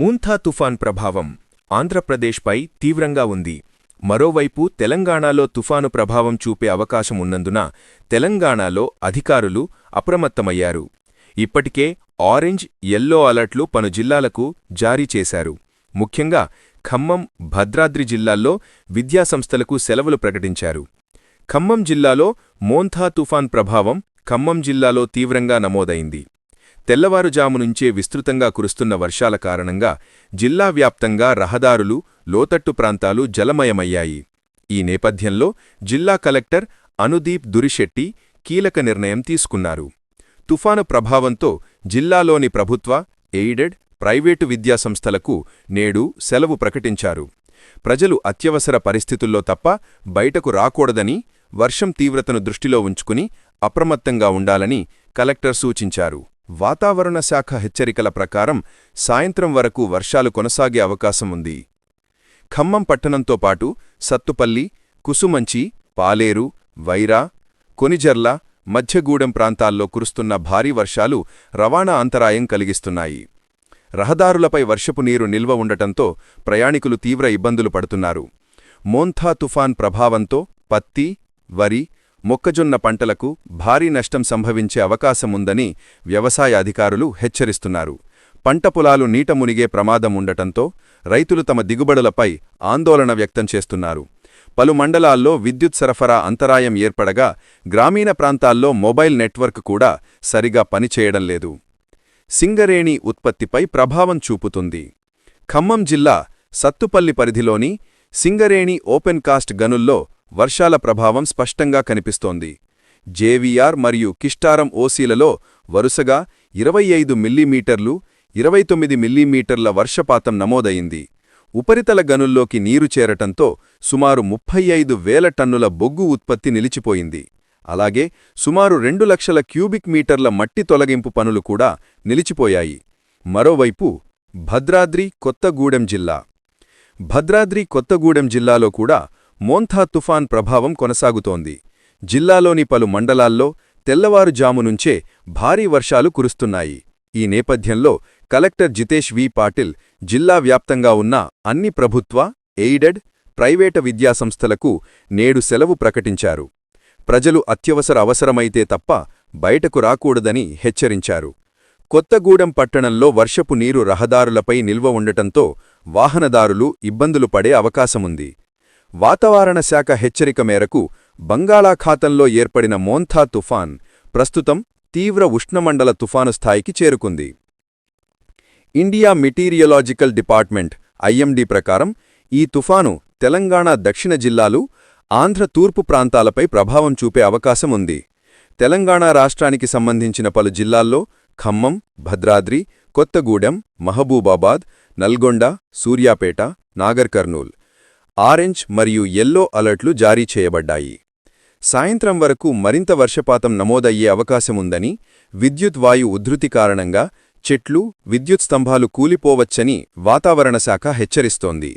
మూంథా తుఫాన్ ప్రభావం ఆంధ్రప్రదేశ్పై తీవ్రంగా ఉంది. మరోవైపు తెలంగాణలో తుఫాను ప్రభావం చూపే అవకాశం ఉన్నందున తెలంగాణలో అధికారులు అప్రమత్తమయ్యారు. ఇప్పటికే ఆరెంజ్ ఎల్లో అలర్ట్లు పలు జిల్లాలకు జారీ చేశారు. ముఖ్యంగా ఖమ్మం భద్రాద్రి జిల్లాల్లో విద్యాసంస్థలకు సెలవులు ప్రకటించారు. ఖమ్మం జిల్లాలో మోంథా తుఫాన్ ప్రభావం ఖమ్మం జిల్లాలో తీవ్రంగా నమోదైంది. తెల్లవారుజాము నుంచే విస్తృతంగా కురుస్తున్న వర్షాల కారణంగా జిల్లా వ్యాప్తంగా రహదారులు లోతట్టు ప్రాంతాలు జలమయమయ్యాయి. ఈ నేపథ్యంలో జిల్లా కలెక్టర్ అనుదీప్ దురిశెట్టి కీలక నిర్ణయం తీసుకున్నారు. తుఫాను ప్రభావంతో జిల్లాలోని ప్రభుత్వ ఎయిడెడ్ ప్రైవేటు విద్యాసంస్థలకు నేడు సెలవు ప్రకటించారు. ప్రజలు అత్యవసర పరిస్థితుల్లో తప్ప బయటకు రాకూడదని వర్షం తీవ్రతను దృష్టిలో ఉంచుకుని అప్రమత్తంగా ఉండాలని కలెక్టర్ సూచించారు. వాతావరణ శాఖ హెచ్చరికల ప్రకారం సాయంత్రం వరకు వర్షాలు కొనసాగే అవకాశం ఉంది. ఖమ్మం పట్టణంతో పాటు సత్తుపల్లి కుసుమంచి పాలేరు వైరా కొనిజర్ల మధ్యగూడెం ప్రాంతాల్లో కురుస్తున్న భారీ వర్షాలు రవాణా అంతరాయం కలిగిస్తున్నాయి. రహదారులపై వర్షపు నీరు నిల్వ ఉండటంతో ప్రయాణికులు తీవ్ర ఇబ్బందులు పడుతున్నారు. మోంథా తుఫాన్ ప్రభావంతో పత్తి వరి మొక్కజొన్న పంటలకు భారీ నష్టం సంభవించే అవకాశముందని వ్యవసాయ అధికారులు హెచ్చరిస్తున్నారు. పంట పొలాలు నీట మునిగే ప్రమాదం ఉండటంతో రైతులు తమ దిగుబడులపై ఆందోళన వ్యక్తం చేస్తున్నారు. పలు మండలాల్లో విద్యుత్ సరఫరా అంతరాయం ఏర్పడగా గ్రామీణ ప్రాంతాల్లో మొబైల్ నెట్వర్క్ కూడా సరిగా పనిచేయడం లేదు. సింగరేణి ఉత్పత్తిపై ప్రభావం చూపుతుంది. ఖమ్మం జిల్లా సత్తుపల్లి పరిధిలోని సింగరేణి ఓపెన్ కాస్ట్ గనుల్లో వర్షాల ప్రభావం స్పష్టంగా కనిపిస్తోంది. జేవీఆర్ మరియు కిష్టారం ఓసీలలో వరుసగా ఇరవై ఐదు మిల్లీమీటర్లు ఇరవై తొమ్మిది మిల్లీమీటర్ల వర్షపాతం నమోదయింది ఉపరితల గనుల్లోకి నీరు చేరటంతో సుమారు ముప్పై ఐదు వేల టన్నుల బొగ్గు ఉత్పత్తి నిలిచిపోయింది. అలాగే సుమారు రెండు లక్షల క్యూబిక్ మీటర్ల మట్టి తొలగింపు పనులు కూడా నిలిచిపోయాయి. మరోవైపు భద్రాద్రి కొత్తగూడెం జిల్లా. భద్రాద్రి కొత్తగూడెం జిల్లాలో కూడా మోంథా తుఫాన్ ప్రభావం కొనసాగుతోంది. జిల్లాలోని పలు మండలాల్లో తెల్లవారుజాము నుంచే భారీ వర్షాలు కురుస్తున్నాయి. ఈ నేపథ్యంలో కలెక్టర్ జితేష్ వి. పాటిల్ జిల్లా వ్యాప్తంగా ఉన్న అన్ని ప్రభుత్వ ఎయిడెడ్ ప్రైవేట విద్యాసంస్థలకు నేడు సెలవు ప్రకటించారు. ప్రజలు అత్యవసర అవసరమైతే తప్ప బయటకు రాకూడదని హెచ్చరించారు. కొత్తగూడెం పట్టణంలో వర్షపు నీరు రహదారులపై నిల్వ ఉండటంతో వాహనదారులు ఇబ్బందులు పడే అవకాశముంది. వాతావరణ శాఖ హెచ్చరిక మేరకు బంగాళాఖాతంలో ఏర్పడిన మోంథా తుఫాన్ ప్రస్తుతం తీవ్ర ఉష్ణమండల తుఫాను స్థాయికి చేరుకుంది. ఇండియా మెటీరియలాజికల్ డిపార్ట్మెంట్ ఐఎండి ప్రకారం ఈ తుఫాను తెలంగాణ దక్షిణ జిల్లాలు ఆంధ్ర తూర్పు ప్రాంతాలపై ప్రభావం చూపే అవకాశం ఉంది. తెలంగాణ రాష్ట్రానికి సంబంధించిన పలు జిల్లాల్లో ఖమ్మం భద్రాద్రి కొత్తగూడెం మహబూబాబాద్ నల్గొండ సూర్యాపేట నాగర్ కర్నూల్ ఆరెంజ్ మరియు ఎల్లో అలర్ట్లు జారీ చేయబడ్డాయి. సాయంత్రం వరకు మరింత వర్షపాతం నమోదయ్యే అవకాశముందని విద్యుత్ వాయు ఉధృతి కారణంగా చెట్లు విద్యుత్ స్తంభాలు కూలిపోవచ్చని వాతావరణ శాఖ హెచ్చరిస్తోంది.